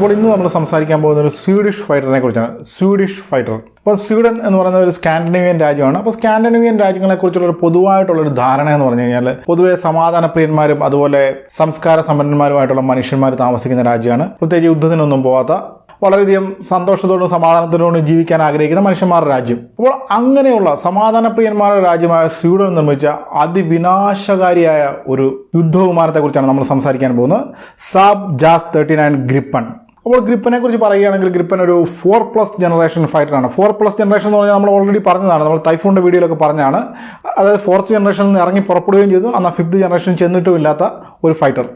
അപ്പോൾ ഇന്ന് നമ്മൾ സംസാരിക്കാൻ പോകുന്ന ഒരു സ്വീഡിഷ് ഫൈറ്ററിനെ കുറിച്ചാണ്. സ്വീഡിഷ് ഫൈറ്റർ അപ്പോൾ സ്വീഡൻ എന്ന് പറയുന്ന ഒരു സ്കാൻഡിനേവിയൻ രാജ്യമാണ്. അപ്പോൾ സ്കാൻഡിനേവിയൻ രാജ്യങ്ങളെ കുറിച്ചുള്ള ഒരു പൊതുവായിട്ടുള്ള ഒരു ധാരണ എന്ന് പറഞ്ഞു കഴിഞ്ഞാൽ പൊതുവെ സമാധാന പ്രിയന്മാരും അതുപോലെ സംസ്കാര സമ്പന്നന്മാരുമായിട്ടുള്ള മനുഷ്യന്മാർ താമസിക്കുന്ന രാജ്യമാണ്. പ്രത്യേകിച്ച് യുദ്ധത്തിനൊന്നും പോവാത്ത വളരെയധികം സന്തോഷത്തോടും സമാധാനത്തോടും ജീവിക്കാൻ ആഗ്രഹിക്കുന്ന മനുഷ്യന്മാരുടെ രാജ്യം. അപ്പോൾ അങ്ങനെയുള്ള സമാധാനപ്രിയന്മാരുടെ രാജ്യമായ സ്വീഡൻ നിർമ്മിച്ച അതിവിനാശകാരിയായ ഒരു യുദ്ധവിമാനത്തെക്കുറിച്ചാണ് നമ്മൾ സംസാരിക്കാൻ പോകുന്നത്. Saab JAS thirty nine Gripen അപ്പോൾ ഗ്രിപ്പനെ കുറിച്ച് പറയുകയാണെങ്കിൽ ഗ്രിപ്പൻ ഒരു ഫോർ പ്ലസ് ജനറേഷൻ ഫൈറ്ററാണ് ഫോർ പ്ലസ് ജനറേഷൻ എന്ന് പറഞ്ഞാൽ നമ്മൾ ഓൾറെഡി പറഞ്ഞതാണ്. നമ്മൾ തൈഫോണിന്റെ വീഡിയോയിലൊക്കെ പറഞ്ഞതാണ് അതായത് ഫോർത്ത് ജനറേഷനിൽ നിന്ന് ഇറങ്ങി പുറപ്പെടുകയും ചെയ്തു. എന്നാൽ ഫിഫ്ത്ത് ജനറേഷൻ ചെന്നിട്ടും ഇല്ലാത്ത ഒരു ഫൈറ്റർ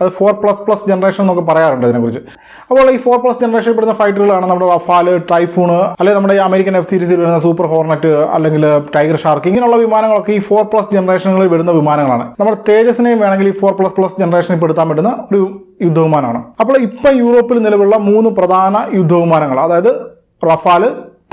അത് ഫോർ പ്ലസ് പ്ലസ് ജനറേഷൻ എന്നൊക്കെ പറയാറുണ്ട് ഇതിനെക്കുറിച്ച്. അപ്പോൾ ഈ ഫോർ പ്ലസ് ജനറേഷൻ പെടുന്ന ഫൈറ്ററുകളാണ് നമ്മുടെ റഫാൽ ടൈഫൂൺ അല്ലെങ്കിൽ നമ്മുടെ ഈ അമേരിക്കൻ എഫ് സീരീസിൽ വരുന്ന സൂപ്പർ ഹോർണറ്റ് അല്ലെങ്കിൽ ടൈഗർ ഷാർക്ക് ഇങ്ങനെയുള്ള വിമാനങ്ങളൊക്കെ ഈ ഫോർ പ്ലസ് ജനറേഷനുകളിൽ വരുന്ന വിമാനങ്ങളാണ്. നമ്മുടെ തേജസിനെയും വേണമെങ്കിൽ ഈ ഫോർ പ്ലസ് പ്ലസ് ജനറേഷനിൽ പെടുത്താൻ പറ്റുന്ന ഒരു യുദ്ധവിമാനമാണ്. അപ്പോൾ ഇപ്പം യൂറോപ്പിൽ നിലവിലുള്ള മൂന്ന് പ്രധാന യുദ്ധവിമാനങ്ങൾ അതായത് റഫാൽ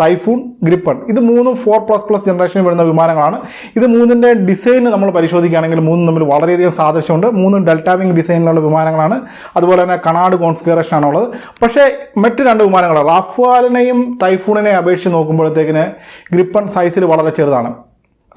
ടൈഫൂൺ ഗ്രിപ്പൺ ഇത് മൂന്നും ഫോർ പ്ലസ് പ്ലസ് ജനറേഷനിൽ വരുന്ന വിമാനങ്ങളാണ്. ഇത് മൂന്നിന്റെ ഡിസൈൻ നമ്മൾ പരിശോധിക്കുകയാണെങ്കിൽ മൂന്നും തമ്മിൽ വളരെയധികം സാദൃശ്യമുണ്ട്. മൂന്നും ഡെൽറ്റ വിംഗ് ഡിസൈനിലുള്ള വിമാനങ്ങളാണ്. അതുപോലെ തന്നെ കണാട് കോൺഫിഗറേഷൻ ആണുള്ളത്. പക്ഷേ മറ്റ് രണ്ട് വിമാനങ്ങൾ റാഫാലിനെയും തൈഫൂണിനെയും അപേക്ഷിച്ച് നോക്കുമ്പോഴത്തേക്കിന് ഗ്രിപ്പൺ സൈസിൽ വളരെ ചെറുതാണ്.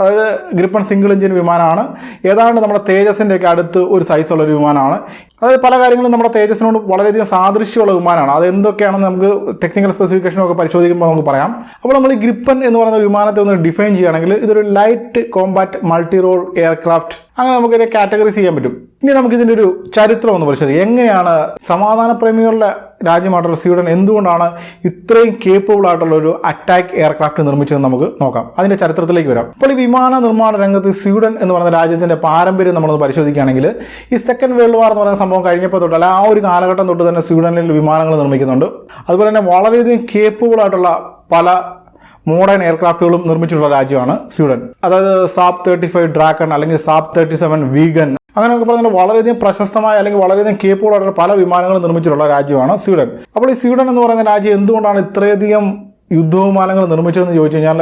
അതായത് ഗ്രിപ്പൺ സിംഗിൾ എഞ്ചിൻ വിമാനമാണ്. ഏതാണ്ട് നമ്മുടെ തേജസിന്റെ ഒക്കെ അടുത്ത് ഒരു സൈസുള്ള ഒരു വിമാനമാണ്. അതായത് പല കാര്യങ്ങളും നമ്മുടെ തേജസിനോട് വളരെയധികം സാദൃശ്യമുള്ള വിമാനമാണ്. അത് എന്തൊക്കെയാണെന്ന് നമുക്ക് ടെക്നിക്കൽ സ്പെസിഫിക്കേഷനൊക്കെ പരിശോധിക്കുമ്പോൾ നമുക്ക് പറയാം. അപ്പോൾ നമ്മൾ ഈ ഗ്രിപ്പൻ എന്ന് പറയുന്ന വിമാനത്തെ ഒന്ന് ഡിഫൈൻ ചെയ്യുകയാണെങ്കിൽ ഇതൊരു light combat multi role aircraft അങ്ങനെ നമുക്കൊരു കാറ്റഗറൈസ് ചെയ്യാൻ പറ്റും. ഇനി നമുക്ക് ഇതിന്റെ ഒരു ചരിത്രം ഒന്ന് പരിശോധിക്കാം. എങ്ങനെയാണ് സമാധാന പ്രേമികളുടെ രാജ്യമായിട്ടുള്ള സ്വീഡൻ എന്തുകൊണ്ടാണ് ഇത്രയും കേപ്പബിൾ ആയിട്ടുള്ള ഒരു അറ്റാക്ക് എയർക്രാഫ്റ്റ് നിർമ്മിച്ചതെന്ന് നമുക്ക് നോക്കാം. അതിന്റെ ചരിത്രത്തിലേക്ക് വരാം. അപ്പോൾ ഈ വിമാന നിർമ്മാണ രംഗത്ത് സ്വീഡൻ എന്ന് പറയുന്ന രാജ്യത്തിന്റെ പാരമ്പര്യം നമ്മളൊന്ന് പരിശോധിക്കുകയാണെങ്കിൽ ഈ സെക്കൻഡ് വേൾഡ് വാർ എന്ന് പറയുന്ന സംഭവം കഴിഞ്ഞപ്പോൾ തൊട്ട് അല്ല ആ ഒരു കാലഘട്ടം തൊട്ട് തന്നെ സ്വീഡനിൽ വിമാനങ്ങൾ നിർമ്മിക്കുന്നുണ്ട്. അതുപോലെ തന്നെ വളരെയധികം കേപ്പബിൾ ആയിട്ടുള്ള പല മോഡേൺ എയർക്രാഫ്റ്റുകളും നിർമ്മിച്ചിട്ടുള്ള രാജ്യമാണ് സ്വീഡൻ. അതായത് സാബ് തേർട്ടി ഫൈവ് ഡ്രാക്കൺ അല്ലെങ്കിൽ സാബ് തേർട്ടി സെവൻ വീഗൻ അങ്ങനെയൊക്കെ പറഞ്ഞാൽ വളരെയധികം പ്രശസ്തമായ അല്ലെങ്കിൽ വളരെയധികം കേപ്പബിൾ ആയിട്ടുള്ള പല വിമാനങ്ങളും നിർമ്മിച്ചിട്ടുള്ള രാജ്യമാണ് സ്വീഡൻ. അപ്പോൾ ഈ സ്വീഡൻ എന്ന് പറയുന്ന രാജ്യം എന്തുകൊണ്ടാണ് ഇത്രയധികം യുദ്ധവിമാനങ്ങൾ നിർമ്മിച്ചതെന്ന് ചോദിച്ചു കഴിഞ്ഞാൽ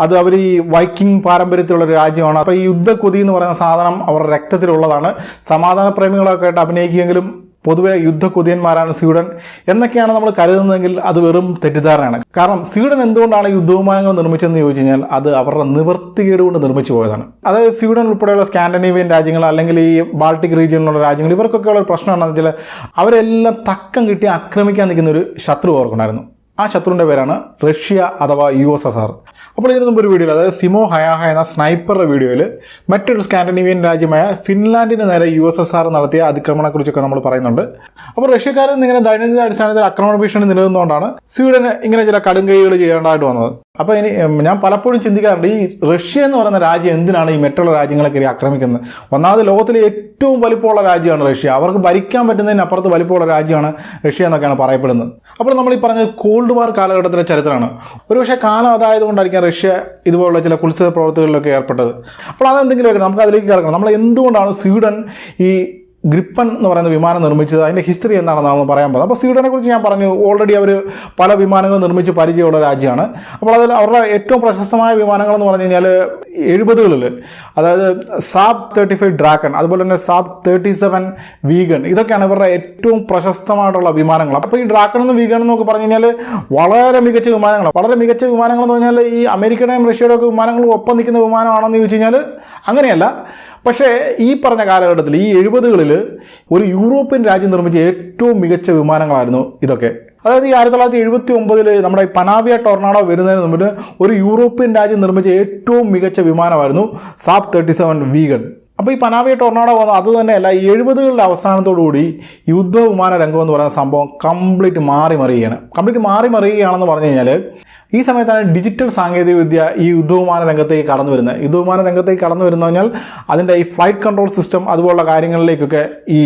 അത് അവർ ഈ വൈക്കിംഗ് പാരമ്പര്യത്തിലുള്ള ഒരു രാജ്യമാണ്. അപ്പോൾ ഈ യുദ്ധക്കൊതി എന്ന് പറയുന്ന സാധനം അവരുടെ രക്തത്തിലുള്ളതാണ്. സമാധാന പ്രേമികളൊക്കെ ആയിട്ട് അഭിനയിക്കുമെങ്കിലും പൊതുവെ യുദ്ധക്കുതിയന്മാരാണ് സ്വീഡൻ എന്നൊക്കെയാണ് നമ്മൾ കരുതുന്നതെങ്കിൽ അത് വെറും തെറ്റിദ്ധാരണയാണ്. കാരണം സ്വീഡൻ എന്തുകൊണ്ടാണ് യുദ്ധവിമാനങ്ങൾ നിർമ്മിച്ചതെന്ന് ചോദിച്ചു കഴിഞ്ഞാൽ അത് അവരുടെ നിവൃത്തികേട് കൊണ്ട് നിർമ്മിച്ചു പോയതാണ്. അതായത് സ്വീഡൻ ഉൾപ്പെടെയുള്ള സ്കാൻഡനേവിയൻ രാജ്യങ്ങൾ അല്ലെങ്കിൽ ഈ ബാൾട്ടിക് റീജിയനിലുള്ള രാജ്യങ്ങൾ ഇവർക്കൊക്കെ ഉള്ള ഒരു പ്രശ്നം എന്താണെന്ന് വെച്ചാൽ അവരെല്ലാം തക്കം കിട്ടി ആക്രമിക്കാൻ നിൽക്കുന്ന ഒരു ശത്രു അവർക്കുണ്ടായിരുന്നു. ആ ശത്രുവിന്റെ പേരാണ് റഷ്യ അഥവാ യു എസ് എസ് ആർ. അപ്പോൾ ഇതിന് മുമ്പ് ഒരു വീഡിയോയിൽ അതായത് സിമോ ഹയാഹ എന്ന സ്നൈപ്പറുടെ വീഡിയോയിൽ മറ്റൊരു സ്കാൻഡിനേവിയൻ രാജ്യമായ ഫിൻലാൻഡിന് നേരെ യു എസ് എസ് ആർ നടത്തിയ അതിക്രമണത്തെക്കുറിച്ചൊക്കെ നമ്മൾ പറയുന്നുണ്ട്. അപ്പോൾ റഷ്യക്കാരൻ ഇങ്ങനെ ദൈനംദിന അടിസ്ഥാനത്തിൽ ആക്രമണ ഭീഷണി നിലനിന്നുകൊണ്ടാണ് സ്വീഡന് ഇങ്ങനെ ചില കടുങ്കൈകൾ ചെയ്യേണ്ടതായിട്ട് വന്നത്. അപ്പോൾ ഇനി ഞാൻ പലപ്പോഴും ചിന്തിക്കാറുണ്ട് ഈ റഷ്യ എന്ന് പറയുന്ന രാജ്യം എന്തിനാണ് ഈ മറ്റുള്ള രാജ്യങ്ങളെ കയറി ആക്രമിക്കുന്നത്? ഒന്നാമത് ലോകത്തിലെ ഏറ്റവും വലിപ്പമുള്ള രാജ്യമാണ് റഷ്യ. അവർക്ക് ഭരിക്കാൻ പറ്റുന്നതിനപ്പുറത്ത് വലിപ്പമുള്ള രാജ്യമാണ് റഷ്യ എന്നൊക്കെയാണ് പറയപ്പെടുന്നത്. അപ്പോൾ നമ്മൾ ഈ പറഞ്ഞ കോൾഡ് വാർ കാലഘട്ടത്തിലെ ചരിത്രമാണ്. ഒരുപക്ഷെ കാലം അതായത് കൊണ്ടായിരിക്കാം റഷ്യ ഇതുപോലുള്ള ചില കുത്സിത പ്രവർത്തികളിലൊക്കെ ഏർപ്പെട്ടത്. അപ്പോൾ അതെന്തെങ്കിലും വെക്കണം നമുക്ക് അതിലേക്ക് കിടക്കണം നമ്മൾ എന്തുകൊണ്ടാണ് സ്വീഡൻ ഈ ഗ്രിപ്പൻ എന്ന് പറയുന്ന വിമാനം നിർമ്മിച്ചത് അതിന്റെ ഹിസ്റ്ററി എന്താണെന്ന് പറയാൻ പോകുന്നത് അപ്പോൾ സ്വീഡനെ കുറിച്ച് ഞാൻ പറഞ്ഞു ഓൾറെഡി അവർ പല വിമാനങ്ങൾ നിർമ്മിച്ച് പരിചയമുള്ള രാജ്യമാണ്. അപ്പോൾ അതിൽ അവരുടെ ഏറ്റവും പ്രശസ്തമായ വിമാനങ്ങൾ എന്ന് പറഞ്ഞു കഴിഞ്ഞാൽ എഴുപതുകളിൽ അതായത് സാബ് തേർട്ടി ഫൈവ് ഡ്രാക്കൺ അതുപോലെ തന്നെ സാബ് തേർട്ടി സെവൻ വീഗൻ ഇതൊക്കെയാണ് ഇവരുടെ ഏറ്റവും പ്രശസ്തമായിട്ടുള്ള വിമാനങ്ങൾ. അപ്പോൾ ഈ ഡ്രാക്കൺ എന്ന് വീഗൻ എന്നൊക്കെ പറഞ്ഞു കഴിഞ്ഞാൽ വളരെ മികച്ച വിമാനങ്ങളാണ്. വളരെ മികച്ച വിമാനങ്ങൾ എന്ന് പറഞ്ഞാൽ ഈ അമേരിക്കയുടെയും റഷ്യയുടെയും ഒക്കെ വിമാനങ്ങളും ഒപ്പം നിൽക്കുന്ന വിമാനമാണെന്ന് ചോദിച്ചു കഴിഞ്ഞാൽ അങ്ങനെയല്ല. പക്ഷേ ഈ പറഞ്ഞ കാലഘട്ടത്തിൽ ഈ എഴുപതുകളിൽ ഒരു യൂറോപ്യൻ രാജ്യം നിർമ്മിച്ച ഏറ്റവും മികച്ച വിമാനങ്ങളായിരുന്നു ഇതൊക്കെ. അതായത് ഈ ആയിരത്തി തൊള്ളായിരത്തി എഴുപത്തി ഒമ്പതിൽ നമ്മുടെ പനാവിയ ടൊർണാഡോ വരുന്നതിന് മുമ്പ് ഒരു യൂറോപ്യൻ രാജ്യം നിർമ്മിച്ച ഏറ്റവും മികച്ച വിമാനമായിരുന്നു സാബ് തേർട്ടി സെവൻ വീഗൺ. അപ്പോൾ ഈ പനാവിയ ടൊർണാഡോ വന്ന അത് തന്നെയല്ല ഈ എഴുപതുകളുടെ അവസാനത്തോടുകൂടി യുദ്ധ വിമാന രംഗം എന്ന് പറയുന്ന സംഭവം കംപ്ലീറ്റ് മാറി മറിയുകയാണ്. കംപ്ലീറ്റ് മാറി മറിയുകയാണെന്ന് പറഞ്ഞു കഴിഞ്ഞാൽ ഈ സമയത്താണ് ഡിജിറ്റൽ സാങ്കേതികവിദ്യ ഈ യുദ്ധവിമാന രംഗത്തേക്ക് കടന്നു വരുന്നത്. യുദ്ധവിമാന രംഗത്തേക്ക് കടന്നു വരുന്നു കഴിഞ്ഞാൽ അതിന്റെ ഈ ഫ്ലൈറ്റ് കൺട്രോൾ സിസ്റ്റം അതുപോലുള്ള കാര്യങ്ങളിലേക്കൊക്കെ ഈ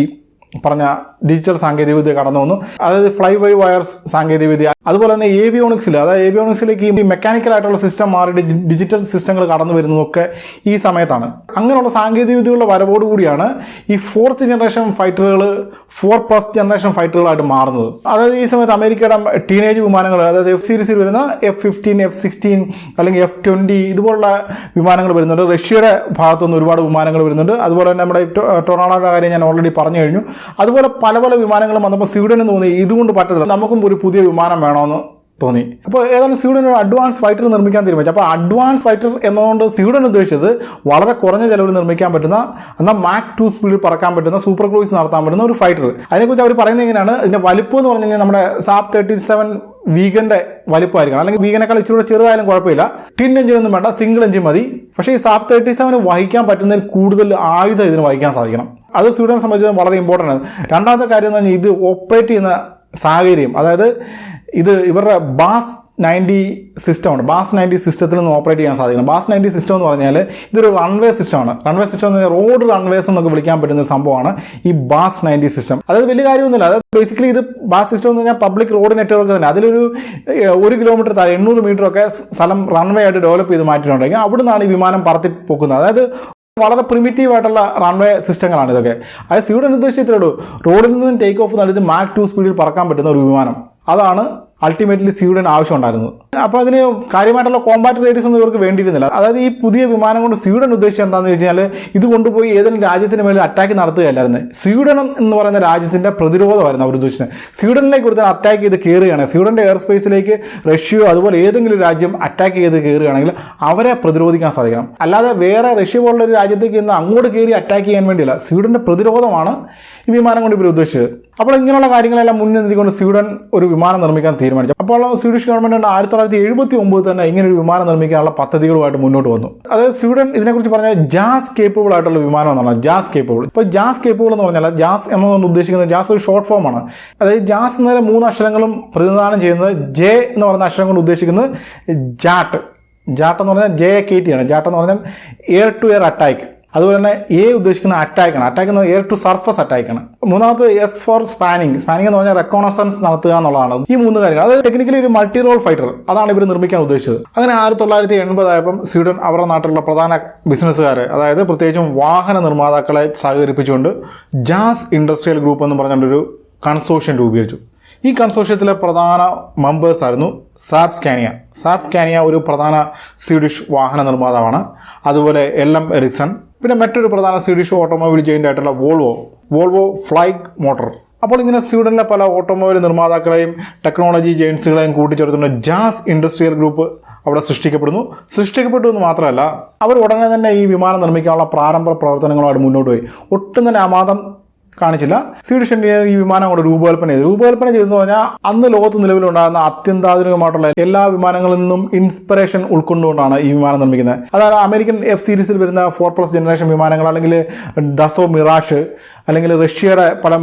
പറഞ്ഞ ഡിജിറ്റൽ സാങ്കേതികവിദ്യ കടന്നു വന്നു. അതായത് ഫ്ലൈ ബൈ വയർസ് സാങ്കേതികവിദ്യ അതുപോലെ തന്നെ ഏവിയോണിക്സിൽ അതായത് ഏവിയോണിക്സിലേക്ക് ഈ മെക്കാനിക്കൽ ആയിട്ടുള്ള സിസ്റ്റം മാറി ഡിജിറ്റൽ സിസ്റ്റങ്ങൾ കടന്നു വരുന്നതൊക്കെ ഈ സമയത്താണ്. അങ്ങനെയുള്ള സാങ്കേതിക വിദ്യകളുടെ വരവോടുകൂടിയാണ് ഈ ഫോർത്ത് ജനറേഷൻ ഫൈറ്ററുകൾ ഫോർ പ്ലസ് ജനറേഷൻ ഫൈറ്ററുകളായിട്ട് മാറുന്നത്. അതായത് ഈ സമയത്ത് അമേരിക്കയുടെ ടീനേജ് വിമാനങ്ങൾ അതായത് എഫ് സീരീസിൽ വരുന്ന എഫ് ഫിഫ്റ്റീൻ എഫ് സിക്സ്റ്റീൻ അല്ലെങ്കിൽ എഫ് ട്വന്റി ഇതുപോലുള്ള വിമാനങ്ങൾ വരുന്നുണ്ട്. റഷ്യയുടെ ഭാഗത്തുനിന്ന് ഒരുപാട് വിമാനങ്ങൾ വരുന്നുണ്ട്. അതുപോലെ തന്നെ നമ്മുടെ ടൊറാണോയുടെ കാര്യം ഞാൻ ഓൾറെഡി പറഞ്ഞു കഴിഞ്ഞു. അതുപോലെ പല പല വിമാനങ്ങളും വന്നപ്പോൾ സ്വീഡന് തോന്നി ഇതുകൊണ്ട് പറ്റത്തില്ല. നമുക്കും ഒരു പുതിയ വിമാനം വേണമെന്ന് തോന്നി. അപ്പോൾ ഏതായാലും സ്വീഡൻ ഒരു അഡ്വാൻസ് ഫൈറ്റർ നിർമ്മിക്കാൻ തീരുമാനിച്ചു. അപ്പോൾ അഡ്വാൻസ് ഫൈറ്റർ എന്നതുകൊണ്ട് സ്വീഡൻ ഉദ്ദേശിച്ചത് വളരെ കുറഞ്ഞ ചിലവിൽ നിർമ്മിക്കാൻ പറ്റുന്ന എന്നാൽ മാക് ടു സ്പീഡിൽ പറക്കാൻ പറ്റുന്ന സൂപ്പർ ക്രൂയിസ് നടത്താൻ പറ്റുന്ന ഒരു ഫൈറ്റർ അതിനെക്കുറിച്ച് അവർ പറയുന്നത് എങ്ങനെയാണ്? ഇതിന്റെ വലിപ്പം എന്ന് പറഞ്ഞു കഴിഞ്ഞാൽ നമ്മുടെ സാപ്പ് തേർട്ടി സെവൻ വീഗന്റെ വലിപ്പമായിരിക്കണം അല്ലെങ്കിൽ വീഗനേക്കാൾ ഇച്ചിരി കൂടെ ചെറുതായാലും കുഴപ്പമില്ല. ടിൻ എഞ്ചിൻ ഒന്നും വേണ്ട സിംഗിൾ എഞ്ചിൻ മതി. പക്ഷേ ഈ സാപ്പ് തേർട്ടി സെവന് വഹിക്കാൻ പറ്റുന്നതിൽ കൂടുതൽ ആയുധം ഇതിന് വഹിക്കാൻ സാധിക്കണം. അത് സ്വീഡനെ സംബന്ധിച്ച് വളരെ ഇമ്പോർട്ടന്റ് ആണ്. രണ്ടാമത്തെ കാര്യം എന്ന് പറഞ്ഞാൽ ഇത് ഓപ്പറേറ്റ് ചെയ്യുന്ന സാഹചര്യം. അതായത് ഇത് ഇവരുടെ ബാസ് നയന്റി സിസ്റ്റമാണ്. ബാസ് നയന്റി സിസ്റ്റത്തിൽ നിന്ന് ഓപ്പറേറ്റ് ചെയ്യാൻ സാധിക്കണം ബാസ് നയന്റി സിസ്റ്റം എന്ന് പറഞ്ഞാൽ ഇതൊരു റൺവേ സിസ്റ്റമാണ്. റൺവേ സിസ്റ്റം എന്ന് പറഞ്ഞാൽ റോഡ് റൺവേസ് എന്നൊക്കെ വിളിക്കാൻ പറ്റുന്ന ഒരു സംഭവമാണ് ഈ ബാസ് നയന്റി സിസ്റ്റം. അതായത് വലിയ കാര്യമൊന്നുമില്ല. അതായത് ബേസിക്കലി ഇത് ബാസ് സിസ്റ്റം എന്ന് പറഞ്ഞാൽ പബ്ലിക് റോഡ് നെറ്റ്വർക്ക് തന്നെ. അതിലൊരു ഒരു കിലോമീറ്റർ താഴെ എണ്ണൂറ് മീറ്റർ ഒക്കെ സ്ഥലം റൺവേ ആയിട്ട് ഡെവലപ്പ് ചെയ്ത് മാറ്റിയിട്ടുണ്ടെങ്കിൽ അവിടെ നിന്നാണ് ഈ വിമാനം പറത്തി പോക്കുന്നത് അതായത് വളരെ പ്രിമിറ്റീവ് ആയിട്ടുള്ള റൺവേ സിസ്റ്റങ്ങളാണ് ഇതൊക്കെ. അതായത് സ്വീഡൻ ഉദ്ദേശിച്ചിട്ടുള്ളൂ റോഡിൽ നിന്ന് ടേക്ക് ഓഫ് നടത്തി മാക് ടു സ്പീഡിൽ പറക്കാൻ പറ്റുന്ന ഒരു വിമാനം. അതാണ് അൾട്ടിമേറ്റ്ലി സ്വീഡൻ ആവശ്യമുണ്ടായിരുന്നത് അപ്പോൾ അതിന് കാര്യമായിട്ടുള്ള കോമ്പാറ്റ് റേഡിയസ് ഒന്നും ഇവർക്ക് വേണ്ടിയിരുന്നില്ല. അതായത് ഈ പുതിയ വിമാനം കൊണ്ട് സ്വീഡൻ ഉദ്ദേശിച്ചത് എന്താണെന്ന് വെച്ച് കഴിഞ്ഞാൽ ഇത് കൊണ്ടുപോയി ഏതെങ്കിലും രാജ്യത്തിന് മേളിൽ അറ്റാക്ക് നടത്തുകയല്ലായിരുന്നു. സ്വീഡൻ എന്ന് പറയുന്ന രാജ്യത്തിന്റെ പ്രതിരോധമായിരുന്നു അവർ ഉദ്ദേശിച്ചത്. സ്വീഡനിലേക്ക് ഒരു അറ്റാക്ക് ചെയ്ത് കയറുകയാണ് സ്വീഡന്റെ എയർ സ്പേസിലേക്ക് റഷ്യയോ അതുപോലെ ഏതെങ്കിലും രാജ്യം അറ്റാക്ക് ചെയ്ത് കയറുകയാണെങ്കിൽ അവരെ പ്രതിരോധിക്കാൻ സാധിക്കണം. അല്ലാതെ വേറെ റഷ്യ പോലുള്ള ഒരു രാജ്യത്തേക്ക് ഇന്ന് അങ്ങോട്ട് കയറി അറ്റാക്ക് ചെയ്യാൻ വേണ്ടിയില്ല. സ്വീഡന്റെ പ്രതിരോധമാണ് ഈ വിമാനം കൊണ്ട് ഇവർ ഉദ്ദേശിച്ചത്. അപ്പോൾ ഇങ്ങനെയുള്ള കാര്യങ്ങളെല്ലാം മുൻനിർത്തിക്കൊണ്ട് സ്വീഡൻ ഒരു വിമാനം നിർമ്മിക്കാൻ തീരുമാനിച്ചു. അപ്പോൾ സ്വീഡിഷ് ഗവൺമെന്റ് ആയിരത്തി തൊള്ളായിരത്തി എഴുപത്തി ഒമ്പത് തന്നെ ഇങ്ങനെ ഒരു വിമാനം നിർമ്മിക്കാനുള്ള പദ്ധതികളുമായിട്ട് മുന്നോട്ട് വന്നു. അതായത് സ്വീഡൻ ഇതിനെക്കുറിച്ച് പറഞ്ഞാൽ ജാസ് കേപ്പബിൾ ആയിട്ടുള്ള വിമാനം എന്നാണ്. ജാസ് കേപ്പബിൾ ഇപ്പോൾ ജാസ് കേപ്പബിൾ എന്ന് പറഞ്ഞാൽ ജാസ് എന്നൊന്ന് ഉദ്ദേശിക്കുന്നത് ജാസ് ഒരു ഷോർട്ട് ഫോം ആണ്. അതായത് ജാസ് എന്നതിലെ മൂന്ന് അക്ഷരങ്ങളും പ്രതിനിധാനം ചെയ്യുന്നത് ജെ എന്ന് പറയുന്ന അക്ഷരം കൊണ്ട് ഉദ്ദേശിക്കുന്നത് ജാട്ട് ജാട്ട് എന്ന് പറഞ്ഞാൽ ജെ കെ ടി ആണ്. ജാട്ട് എന്ന് പറഞ്ഞാൽ എയർ ടു എയർ അറ്റാക്ക് അതുപോലെ തന്നെ എ ഉദ്ദേശിക്കുന്ന അറ്റാക്കാണ് അറ്റാക്ക് എയർ ടു സർഫസ് അറ്റാക്കാണ് മൂന്നാമത് എസ് ഫോർ സ്പാനിങ് സ്പാനിങ് എന്ന് പറഞ്ഞാൽ റെക്കോണസൻസ് നടത്തുക എന്നുള്ളതാണ്. ഈ മൂന്ന് കാര്യങ്ങൾ. അത് ടെക്നിക്കലി ഒരു മൾട്ടി റോൾ ഫൈറ്റർ അതാണ് ഇവർ നിർമ്മിക്കാൻ ഉദ്ദേശിച്ചത്. അങ്ങനെ ആയിരത്തി തൊള്ളായിരത്തി എൺപതായപ്പം സ്വീഡൻ അവരുടെ നാട്ടിലുള്ള പ്രധാന ബിസിനസ്സുകാർ അതായത് പ്രത്യേകിച്ചും വാഹന നിർമ്മാതാക്കളെ സഹകരിപ്പിച്ചുകൊണ്ട് ജാസ് ഇൻഡസ്ട്രിയൽ ഗ്രൂപ്പ് എന്ന് പറഞ്ഞുകൊണ്ടൊരു കൺസോർഷ്യം രൂപീകരിച്ചു. ഈ കൺസോഷ്യത്തിലെ പ്രധാന മെമ്പേഴ്സ് ആയിരുന്നു സാബ് സ്കാനിയ സാബ് സ്കാനിയ ഒരു പ്രധാന സ്വീഡിഷ് വാഹന നിർമ്മാതാവാണ്. അതുപോലെ എൽ എം എറിക്സൺ പിന്നെ മറ്റൊരു പ്രധാന സ്വീഡിഷ് ഓട്ടോമൊബൈൽ ജെയിന്റ് ആയിട്ടുള്ള വോൾവോ വോൾവോ ഫ്ലൈഗ് മോട്ടോർ അപ്പോൾ ഇങ്ങനെ സ്വീഡനിലെ പല ഓട്ടോമൊബൈൽ നിർമ്മാതാക്കളെയും ടെക്നോളജി ജെയിൻസുകളെയും കൂട്ടിച്ചേർത്തുകൊണ്ട് ജാസ് ഇൻഡസ്ട്രിയൽ ഗ്രൂപ്പ് അവിടെ സൃഷ്ടിക്കപ്പെടുന്നു. സൃഷ്ടിക്കപ്പെട്ടു എന്ന് മാത്രമല്ല അവർ ഉടനെ തന്നെ ഈ വിമാനം നിർമ്മിക്കാനുള്ള പ്രാരംഭ പ്രവർത്തനങ്ങളുമായിട്ട് മുന്നോട്ട് പോയി. ഒട്ടും തന്നെ അമാദം കാണിച്ചില്ല. സ്വീഡിഷ് ഈ വിമാനം കൊണ്ട് രൂപകൽപ്പന ചെയ്തു. രൂപകൽപ്പന ചെയ്തെന്ന് പറഞ്ഞാൽ അന്ന് ലോകത്ത് നിലവിലുണ്ടായിരുന്ന അത്യന്താധുനികമായിട്ടുള്ള എല്ലാ വിമാനങ്ങളിൽ നിന്നും ഇൻസ്പിറേഷൻ ഉൾക്കൊണ്ടുകൊണ്ടാണ് ഈ വിമാനം നിർമ്മിക്കുന്നത്. അതായത് അമേരിക്കൻ എഫ് സീരീസിൽ വരുന്ന ഫോർ പ്ലസ് ജനറേഷൻ വിമാനങ്ങൾ അല്ലെങ്കിൽ ഡസോ മിറാഷ് അല്ലെങ്കിൽ റഷ്യയുടെ പല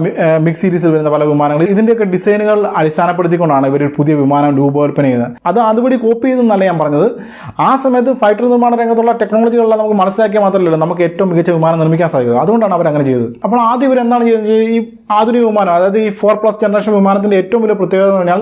മിക്സ് സീരീസിൽ വരുന്ന പല വിമാനങ്ങൾ ഇതിന്റെയൊക്കെ ഡിസൈനുകൾ അടിസ്ഥാനപ്പെടുത്തിക്കൊണ്ടാണ് ഇവർ പുതിയ വിമാനം രൂപകൽപ്പന ചെയ്യുന്നത്. അത് അതുപടി കോപ്പി ചെയ്തെന്നല്ല ഞാൻ പറഞ്ഞത്. ആ സമയത്ത് ഫൈറ്റർ നിർമ്മാണ രംഗത്തുള്ള ടെക്നോളജികളെല്ലാം നമുക്ക് മനസ്സിലാക്കിയാൽ മാത്രമല്ല നമുക്ക് ഏറ്റവും മികച്ച വിമാനം നിർമ്മിക്കാൻ സാധിക്കുന്നത്. അതുകൊണ്ടാണ് അവർ അങ്ങനെ ചെയ്തത്. അപ്പോൾ ആദ്യം ഇവർ എന്താണ് ചെയ്യുന്നത് ഈ ആധുനിക വിമാനം അതായത് ഈ ഫോർ പ്ലസ് ജനറേഷൻ വിമാനത്തിന്റെ ഏറ്റവും വലിയ പ്രത്യേകത എന്ന് പറഞ്ഞാൽ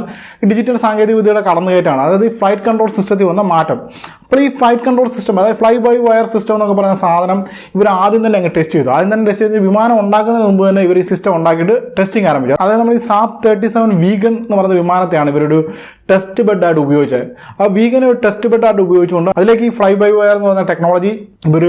ഡിജിറ്റൽ സാങ്കേതിക വിദ്യയുടെ കടന്നുകയറ്റാണ് അതായത് ഈ ഫ്ലൈറ്റ് കൺട്രോൾ സിസ്റ്റത്തിൽ വന്ന മാറ്റം. അപ്പോൾ ഈ ഫ്ലൈറ്റ് കൺട്രോൾ സിസ്റ്റം അതായത് ഫ്ലൈ ബൈ വയർ സിസ്റ്റം എന്നൊക്കെ പറയുന്ന സാധനം ഇവർ ആദ്യം തന്നെ അങ്ങ് ടെസ്റ്റ് ചെയ്തു. ആദ്യം തന്നെ ടെസ്റ്റ് ചെയ്ത് വിമാനം ഉണ്ടാക്കുന്നതിന് മുമ്പ് തന്നെ ഇവർ ഈ സിസ്റ്റം ഉണ്ടാക്കിയിട്ട് ടെസ്റ്റിംഗ് ആരംഭിച്ചു. അതായത് നമ്മൾ ഈ സാപ്പ് തേർട്ടി സെവൻ വീഗൻ എന്ന് പറയുന്ന വിമാനത്തെയാണ് ഇവരൊരു ടെസ്റ്റ് ബെഡായിട്ട് ഉപയോഗിച്ചത് ആ വീഗൻ ഒരു ടെസ്റ്റ് ബെഡായിട്ട് ഉപയോഗിച്ചുകൊണ്ട് അതിലേക്ക് ഈ ഫ്ലൈ ബൈ വയർ എന്ന് പറഞ്ഞ ടെക്നോളജി ഇവർ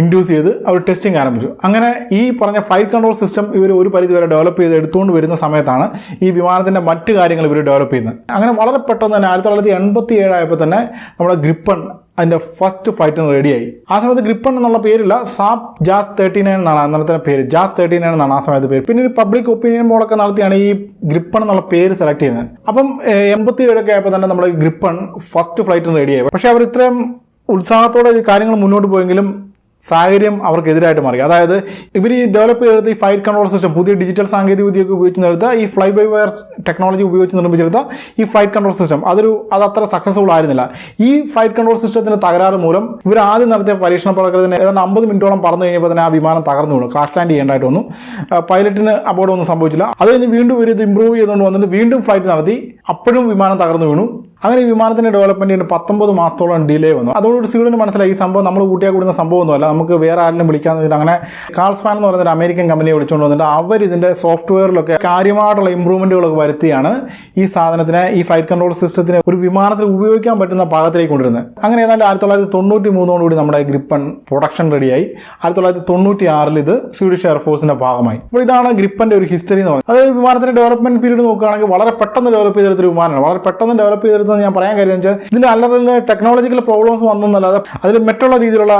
ഇൻഡ്യൂസ് ചെയ്ത് അവർ ടെസ്റ്റിംഗ് ആരംഭിച്ചു. അങ്ങനെ ഈ പറഞ്ഞ ഫ്ലൈറ്റ് കൺട്രോൾ സിസ്റ്റം ഇവർ ഒരു പരിധി വരെ ഡെവലപ്പ് ചെയ്ത് എടുത്തുകൊണ്ട് വരുന്ന സമയത്താണ് ഈ വിമാനത്തിന്റെ മറ്റ് കാര്യങ്ങൾ ഇവർ ഡെവലപ്പ് ചെയ്യുന്നത്. അങ്ങനെ വളരെ പെട്ടെന്ന് തന്നെ ആയിരത്തി തൊള്ളായിരത്തി എൺപത്തി ഏഴായപ്പോൾ തന്നെ നമ്മുടെ ഗ്രിപ്പൺ അതിന്റെ ഫസ്റ്റ് ഫ്ലൈറ്റിന് റെഡിയായി ആ സമയത്ത് ഗ്രിപ്പൺ എന്നുള്ള പേരില്ല സാപ് ജാസ് തേർട്ടി നയൻ എന്നാണ് അന്നത്തെ പേര്. ജാസ് തേർട്ടി നയൻ എന്നാണ് ആ സമയത്ത് പേര്. പിന്നെ ഒരു പബ്ലിക് ഒപ്പീനിയൻ പോളൊക്കെ നടത്തിയാണ് ഈ ഗ്രിപ്പൺ എന്നുള്ള പേര് സെലക്ട് ചെയ്യുന്നത്. അപ്പം എൺപത്തി ഏഴൊക്കെ ആയപ്പോൾ തന്നെ നമ്മൾ ഗ്രിപ്പൺ ഫസ്റ്റ് ഫ്ലൈറ്റിന് റെഡിയായി പക്ഷെ അവർ ഇത്രയും ഉത്സാഹത്തോടെ ഈ കാര്യങ്ങൾ മുന്നോട്ട് പോയെങ്കിലും സാഹചര്യം അവർക്കെതിരായിട്ട് മാറി. അതായത് ഇവർ ഈ ഡെവലപ്പ് ചെയ്തെടുത്ത ഈ ഫ്ലൈറ്റ് കൺട്രോൾ സിസ്റ്റം പുതിയ ഡിജിറ്റൽ സാങ്കേതിക ഉപയോഗിച്ച് നിർത്ത ഈ ഫ്ലൈ ബൈ വയർ ടെക്നോളജി ഉപയോഗിച്ച് നിർമ്മിച്ചെടുത്ത ഈ ഫ്ലൈറ്റ് കൺട്രോൾ സിസ്റ്റം അതൊരു അത് അത്ര സക്സസ്ഫുൾ ആയിരുന്നില്ല. ഈ ഫ്ലൈറ്റ് കൺട്രോൾ സിസ്റ്റത്തിന്റെ തകരാറ് മൂലം ഇവർ ആദ്യം നടത്തിയ പരീക്ഷണ പറക്കലിന് ഏതാണ്ട് അമ്പത് മിനിറ്റോളം പറന്നു കഴിഞ്ഞപ്പോൾ തന്നെ ആ വിമാനം തകർന്നു വീണു ക്രാഷ് ലാൻഡ് ചെയ്യേണ്ടതായിട്ട് വന്നു. പൈലറ്റിന് അപകടമൊന്നും സംഭവിച്ചില്ല. അത് കഴിഞ്ഞ് വീണ്ടും ഇവർ ഇത് ഇമ്പ്രൂവ് ചെയ്തുകൊണ്ട് വന്നിട്ട് വീണ്ടും ഫ്ലൈറ്റ് നടത്തി. അപ്പോഴും വിമാനം തകർന്നു വീണു. അങ്ങനെ ഈ വിമാനത്തിന്റെ ഡെവലപ്മെന്റിന് പത്തൊമ്പത് മാസത്തോളം ഡിലേ വന്നു. അതോടുകൂടി സ്വീഡന് മനസ്സിലായി ഈ സംഭവം നമ്മൾ കൂട്ടിയാൽ കൂടുന്ന സംഭവമൊന്നുമല്ല. നമുക്ക് വേറെ ആരെങ്കിലും വെച്ചിട്ട് അങ്ങനെ കാൾസ്പാൻ എന്ന് പറയുന്ന ഒരു അമേരിക്കൻ കമ്പനിയെ വിളിച്ചുകൊണ്ട് വന്നിട്ട് അവർ ഇതിന്റെ സോഫ്റ്റ്വെയറിലൊക്കെ കാര്യമായിട്ടുള്ള ഇമ്പ്രൂവ്മെന്റുകളൊക്കെ വരുത്തിയാണ് ഈ സാധനത്തിനെ ഈ ഫ്ലൈറ്റ് കൺട്രോൾ സിസ്റ്റത്തിന് ഒരു വിമാനത്തിൽ ഉപയോഗിക്കാൻ പറ്റുന്ന പാകത്തിലേക്ക് കൊണ്ടുവരുന്നത്. അങ്ങനെ ഏതാണ്ട് ആയിരത്തി തൊള്ളായിരത്തി തൊണ്ണൂറ്റി മൂന്നോടുകൂടി നമ്മുടെ ഗ്രിപ്പൺ പ്രൊഡക്ഷൻ റെഡിയായി ആയിരത്തി തൊള്ളായിരത്തി തൊണ്ണൂറ്റി ആറിൽ ഇത് സ്വീഡിഷ് എയർഫോഴ്സിന്റെ ഭാഗമായി. അപ്പോൾ ഇതാണ് ഗ്രിപ്പന്റെ ഒരു ഹിസ്റ്ററി എന്ന് പറയുന്നത്. അതായത് വിമാനത്തിന്റെ ഡെവലപ്മെന്റ് പീരീഡ് നോക്കുകയാണെങ്കിൽ വളരെ പെട്ടെന്ന് ഡെവലപ്പ് ചെയ്തെടുത്തൊരു വിമാനമാണ്. വളരെ പെട്ടെന്ന് ഡെവലപ്പ് ചെയ്തെടുത്തെന്ന് ഞാൻ പറയാൻ കാര്യം വെച്ചാൽ ഇതിൽ അല്ലെങ്കിൽ ടെക്നോളജിക്കൽ പ്രോബ്ലംസ് വന്നതല്ലാതെ അതിൽ മറ്റുള്ള രീതിയിലുള്ള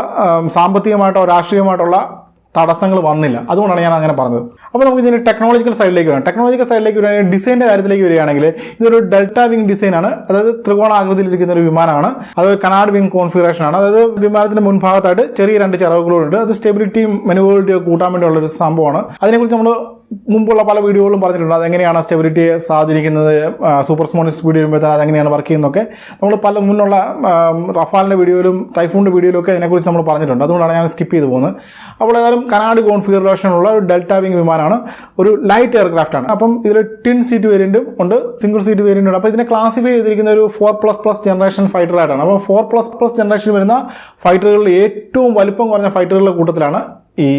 സാമ്പത്തികമായിട്ടോ രാഷ്ട്രീയമായിട്ടുള്ള തടസ്സങ്ങൾ വന്നില്ല. അതുകൊണ്ടാണ് ഞാൻ അങ്ങനെ പറഞ്ഞത്. അപ്പോൾ നമുക്ക് ഇതിന് ടെക്നോളജിക്കൽ സൈഡിലേക്ക് വരാം. ടെക്നോളജിക്കൽ സൈഡിലേക്ക് വരികയാണെങ്കിൽ ഡിസൈന്റെ കാര്യത്തിലേക്ക് വരികയാണെങ്കിൽ ഇതൊരു ഡെൽറ്റ വിങ് ഡിസൈനാണ് അതായത് ത്രികോണാകൃതിയിലിരിക്കുന്ന ഒരു വിമാനമാണ്. അത് കനാഡ് വിങ് കോൺഫിഗറേഷൻ ആണ്. അതായത് വിമാനത്തിന്റെ മുൻഭാഗത്തായിട്ട് ചെറിയ രണ്ട് ചിറകുകളുണ്ട്. അത് സ്റ്റെബിലിറ്റിയും മെനുവബിലിറ്റിയും കൂട്ടാൻ വേണ്ടിയുള്ള ഒരു സംഭവമാണ്. അതിനെക്കുറിച്ച് നമ്മൾ മുമ്പുള്ള പല വീഡിയോകളും പറഞ്ഞിട്ടുണ്ട്. അതെങ്ങനെയാണ് സ്റ്റെബിലിറ്റിയെ സ്വാധീനിക്കുന്നത് സൂപ്പർ സ്മോണിസ് വീഡിയോ വരുമ്പോഴത്തേന് അതെങ്ങനെയാണ് വർക്ക് ചെയ്യുന്നതൊക്കെ നമ്മൾ പല മുന്നുള്ള റഫാലിന്റെ വീഡിയോയിലും ടൈഫൂണിന്റെ വീഡിയോയിലും ഒക്കെ അതിനെക്കുറിച്ച് നമ്മൾ പറഞ്ഞിട്ടുണ്ട്. അതുകൊണ്ടാണ് ഞാൻ സ്കിപ്പ് ചെയ്ത് പോകുന്നത്. അപ്പോൾ ഏതായാലും കനാഡ് കോൺഫിഗറേഷനുള്ള ഒരു ഡെൽറ്റ വിങ് വിമാനമാണ്. ഒരു ലൈറ്റ് എയർക്രാഫ്റ്റ് ആണ്. അപ്പം ഇതിൽ ടിൻ സീറ്റ് വേരിയന്റും ഉണ്ട് സിംഗിൾ സീറ്റ് വേരിയന്റ് ഉണ്ട്. അപ്പോൾ ഇതിനെ ക്ലാസിഫൈ ചെയ്തിരിക്കുന്ന ഒരു four plus plus generation fighter ആയിട്ടാണ്. അപ്പോൾ ഫോർ പ്ലസ് പ്ലസ് ജനറേഷൻ വരുന്ന ഫൈറ്ററുകളിൽ ഏറ്റവും വലിപ്പം കുറഞ്ഞ ഫൈറ്ററുകളുടെ കൂട്ടത്തിലാണ് ഈ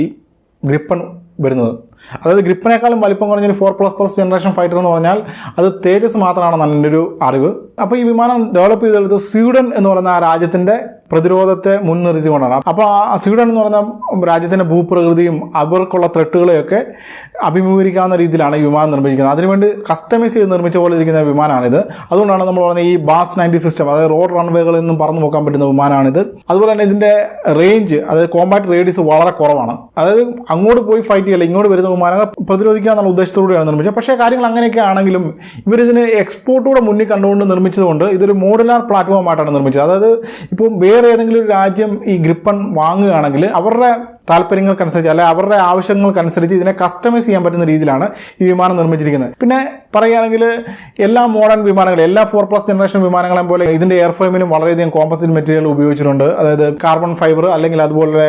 ഗ്രിപ്പൺ വരുന്നത്. അതായത് ഗ്രിപ്പിനേക്കാളും വലിപ്പം കുറഞ്ഞ ഒരു four plus plus generation fighter എന്ന് പറഞ്ഞാൽ അത് തേജസ് മാത്രമാണെന്നാണ് എന്റെ ഒരു അറിവ്. അപ്പോൾ ഈ വിമാനം ഡെവലപ്പ് ചെയ്തെടുത്ത് സ്വീഡൻ എന്ന് പറയുന്ന ആ രാജ്യത്തിന്റെ പ്രതിരോധത്തെ മുൻനിർത്തിക്കൊണ്ടാണ്. അപ്പോൾ ആ സ്വീഡൻ എന്ന് പറയുന്ന രാജ്യത്തിന്റെ ഭൂപ്രകൃതിയും അവർക്കുള്ള ത്രെട്ടുകളെയൊക്കെ അഭിമുഖീകരിക്കാവുന്ന രീതിയിലാണ് ഈ വിമാനം നിർമ്മിച്ചിരിക്കുന്നത് അതിനുവേണ്ടി കസ്റ്റമൈസ് ചെയ്ത് നിർമ്മിച്ച പോലെ ഇരിക്കുന്ന വിമാനമാണിത് അതുകൊണ്ടാണ് നമ്മൾ പറയുന്നത് ഈ ബാസ് നയന്റി സിസ്റ്റം അതായത് റോഡ് റൺവേകളിൽ നിന്നും പറന്നു നോക്കാൻ പറ്റുന്ന വിമാനമാണിത് അതുപോലെ തന്നെ ഇതിന്റെ റേഞ്ച് അതായത് കോമ്പാക്ട് റേഡിയസ് വളരെ കുറവാണ്. അതായത് അങ്ങോട്ട് പോയി ഫൈറ്റ് ചെയ്യല്ല ഇങ്ങോട്ട് വരുന്ന വിമാനങ്ങൾ പ്രതിരോധിക്കുക എന്നുള്ള ഉദ്ദേശത്തോടെയാണ് നിർമ്മിച്ചത്. പക്ഷേ കാര്യങ്ങൾ അങ്ങനെയൊക്കെ ആണെങ്കിലും ഇവരിതിന് എക്സ്പോർട്ടൂടെ മുന്നിൽ കണ്ടുകൊണ്ട് നിർമ്മിച്ചതുകൊണ്ട് ഇതൊരു മോഡുലാർ പ്ലാറ്റ്ഫോമായിട്ടാണ് നിർമ്മിച്ചത്. അതായത് ഇപ്പം വേറെ ഏതെങ്കിലും ഒരു രാജ്യം ഈ ഗ്രിപ്പൺ വാങ്ങുകയാണെങ്കിൽ അവരുടെ താല്പര്യങ്ങൾക്കനുസരിച്ച് അല്ലെ അവരുടെ ആവശ്യങ്ങൾക്കനുസരിച്ച് ഇതിനെ കസ്റ്റമൈസ് ചെയ്യാൻ പറ്റുന്ന രീതിയിലാണ് ഈ വിമാനം നിർമ്മിച്ചിരിക്കുന്നത്. പിന്നെ പറയുകയാണെങ്കിൽ എല്ലാ മോഡേൺ വിമാനങ്ങളും എല്ലാ ഫോർ പ്ലസ് ജനറേഷൻ വിമാനങ്ങളെയും പോലെ ഇതിന്റെ എയർഫ്രെയിമിനും വളരെയധികം കോമ്പസിറ്റ് മെറ്റീരിയൽ ഉപയോഗിച്ചിട്ടുണ്ട്. അതായത് കാർബൺ ഫൈബർ അല്ലെങ്കിൽ അതുപോലെ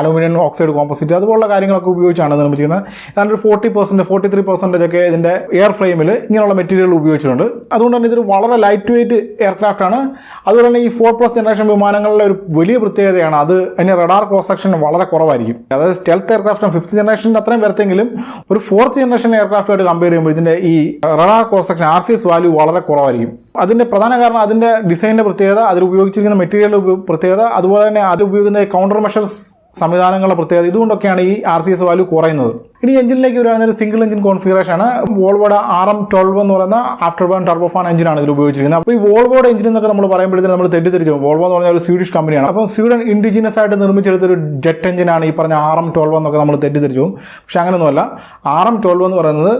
അലൂമിനിയം ഓക്സൈഡ് കോമ്പോസിറ്റ് അതുപോലുള്ള കാര്യങ്ങളൊക്കെ ഉപയോഗിച്ചാണ് നിർമ്മിച്ചിരിക്കുന്നത്. ഏതാണ്ട് ഒരു forty percent forty three percentage ഒക്കെ ഇതിന്റെ എയർ ഫ്രെയിമിൽ ഇങ്ങനെയുള്ള മെറ്റീരിയൽ ഉപയോഗിച്ചിട്ടുണ്ട്. അതുകൊണ്ട് തന്നെ ഇതൊരു വളരെ ലൈറ്റ് വെയിറ്റ് എയർക്രാഫ്റ്റ് ആണ്. അതുപോലെ തന്നെ ഈ ഫോർ പ്ലസ് ജനറേഷൻ വിമാനങ്ങളുടെ ഒരു വലിയ പ്രത്യേകതയാണ് അത് അതിന് റഡാർ ക്രോസ് സെക്ഷൻ വളരെ കുറവായിരിക്കും. അതായത് സ്റ്റെൽത്ത് എയർക്രാഫ്റ്റും ഫിഫ്ത്ത് ജനറേഷന്റെ അത്രയും വരത്തെങ്കിലും ഒരു ഫോർത്ത് ജനറേഷൻ എയർക്രാഫ്റ്റായിട്ട് കമ്പയർ ചെയ്യുമ്പോൾ ഇതിന്റെ ഈ radar cross section R C S value വളരെ കുറവായിരിക്കും. അതിന്റെ പ്രധാന കാരണം അതിന്റെ ഡിസൈനിന്റെ പ്രത്യേകത അതിൽ ഉപയോഗിച്ചിരിക്കുന്ന മെറ്റീരിയലിന്റെ പ്രത്യേകത അതുപോലെ തന്നെ അതിൽ ഉപയോഗിക്കുന്ന കൗണ്ടർ മെഷേഴ്സ് സംവിധാനങ്ങളുടെ പ്രത്യേകത ഇതുകൊണ്ടൊക്കെയാണ് ഈ ആർ സി എസ് വാല്യൂ കുറയുന്നത്. ഇനി എഞ്ചിനിലേക്ക് വരികയാണെങ്കിൽ സിംഗിൾ എഞ്ചിൻ കോൺഫിഗറേഷൻ ആണ്. വോൾവോടെ ആർ എം ട്വൽവ് എന്ന് പറയുന്ന ആഫ്റ്റർ ബേൺ ടർബോഫാൻ എഞ്ചിനാണ് ഇതിൽ ഉപയോഗിച്ചിരിക്കുന്നത്. അപ്പോൾ ഈ വോൾവോടെ എഞ്ചിൻ എന്നൊക്കെ നമ്മൾ പറയുമ്പോഴത്തേക്കും നമ്മൾ തെറ്റിദ്ധരിച്ചു. വോൾവോ എന്ന് പറഞ്ഞ ഒരു സ്വീഡിഷ് കമ്പനിയാണ് അപ്പോൾ സ്വീഡൻ ഇൻഡിജിനസ് ആയിട്ട് നിർമ്മിച്ചെടുത്തൊരു ജെറ്റ് എഞ്ചിനാണ് ഈ പറഞ്ഞ ആർ എം ട്വൽവ് എന്നൊക്കെ നമ്മൾ തെറ്റിദ്ധരിച്ചു പക്ഷെ അങ്ങനെയൊന്നുമല്ല. ആർ എം ട്വൽവ് എന്ന് പറയുന്നത്